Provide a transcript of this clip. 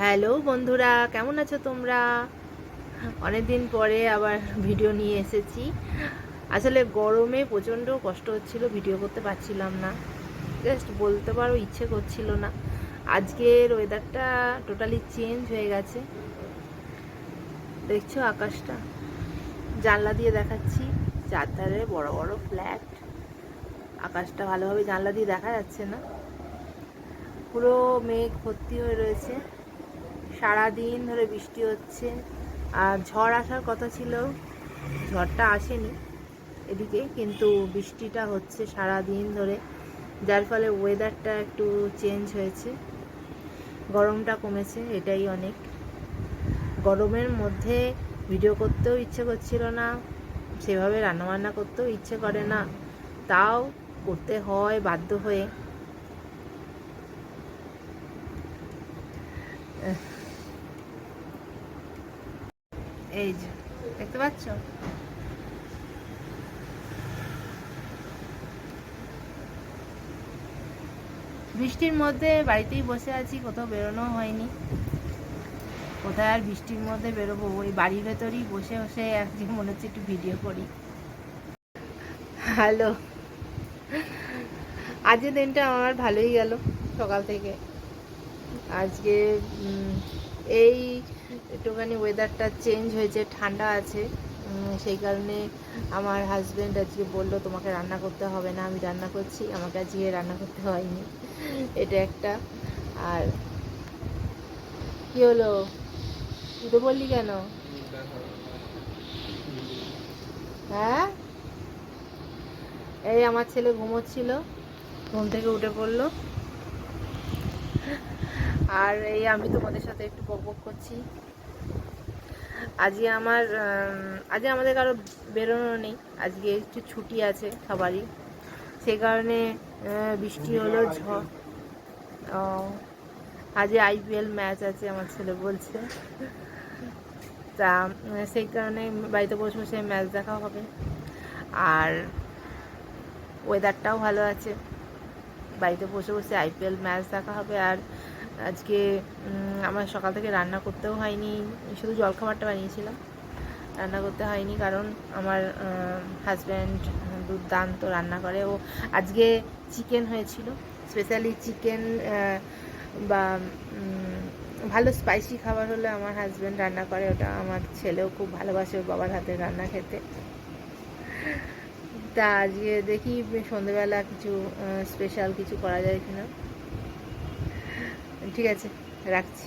Hello বন্ধুরা, কেমন আছো তোমরা? অনেকদিন পরে আবার ভিডিও নিয়ে এসেছি। আসলে গরমে প্রচণ্ড কষ্ট হচ্ছিল, ভিডিও করতে পারছিলাম না। জাস্ট বলতে পারো, ইচ্ছে করছিল না। আজকের ওয়েদারটা টোটালি চেঞ্জ হয়ে গেছে। দেখছ আকাশটা? জানলা দিয়ে দেখাচ্ছি। চারধারে বড় বড় ফ্ল্যাট আকাশটা ভালোভাবে জানলা দিয়ে দেখা যাচ্ছে না। পুরো মেঘ ভর্তি হয়ে রয়েছে। সারা দিন ধরে বৃষ্টি হচ্ছে। আর ঝড় আসার কথা ছিল, ঝড়টা আসেনি এদিকে, কিন্তু বৃষ্টিটা হচ্ছে সারা দিন ধরে। যার ফলে ওয়েদারটা একটু চেঞ্জ হয়েছে। গরমটা কমেছে, এটাই অনেক। গরমের মধ্যে ভিডিও করতেও ইচ্ছে করছিল না, সেভাবে রান্নাবান্না করতেও ইচ্ছে করে না। তাও করতে হয় বাধ্য হয়ে। এই যে, দেখতে পাচ্ছ? বৃষ্টির মধ্যে বাড়িতেই বসে আছি, কোথাও বেরোনো হয়নি। কোথায় আর বৃষ্টির মধ্যে বেরোবো? ওই বাড়ির ভেতরেই বসে বসে আজকে মনে হচ্ছে একটু ভিডিও করি। হ্যালো আজকের দিনটা আমার ভালোই গেল সকাল থেকে। আজকে এই একটুখানি ওয়েদারটা চেঞ্জ হয়েছে, ঠান্ডা আছে। সেই কারণে আমার হাজব্যান্ড আজকে বলল, তোমাকে রান্না করতে হবে না, আমি রান্না করছি, আমাকে আজকে রান্না করতে হয়নি। এটা একটা। আর কি হলো? তুই তো বললি কেন? হ্যাঁ? এই আমার ছেলে ঘুমোচ্ছিল, ঘুম থেকে উঠে পড়ল। আর এই আমি তোমাদের সাথে একটু বক বক করছি। আজকে আমার আজকে আমাদের কারও বেরোনো নেই। আজকে একটু ছুটি আছে সবারই। সেই কারণে বৃষ্টি হলো ঝড়। ও আজকে আইপিএল ম্যাচ আছে আমার ছেলে বলছে। তা সেই কারণে বাড়িতে বসে বসে ম্যাচ দেখা হবে। আর ওয়েদারটাও ভালো আছে। বাড়িতে বসে বসে আইপিএল ম্যাচ দেখা হবে। আর আজকে আমার সকাল থেকে রান্না করতেও হয়নি। শুধু জলখাবারটা বানিয়েছিলাম। রান্না করতে হয়নি কারণ আমার হাজব্যান্ড দুর্দান্ত রান্না করে। ও আজকে চিকেন হয়েছিল। স্পেশালি চিকেন বা ভালো স্পাইসি খাবার হলে আমার হাজব্যান্ড রান্না করে। ওটা আমার ছেলেও খুব ভালোবাসে বাবার হাতের রান্না খেতে। তা আজকে দেখি সন্ধেবেলা কিছু স্পেশাল কিছু করা যায় কিনা। ঠিক আছে রাখছি।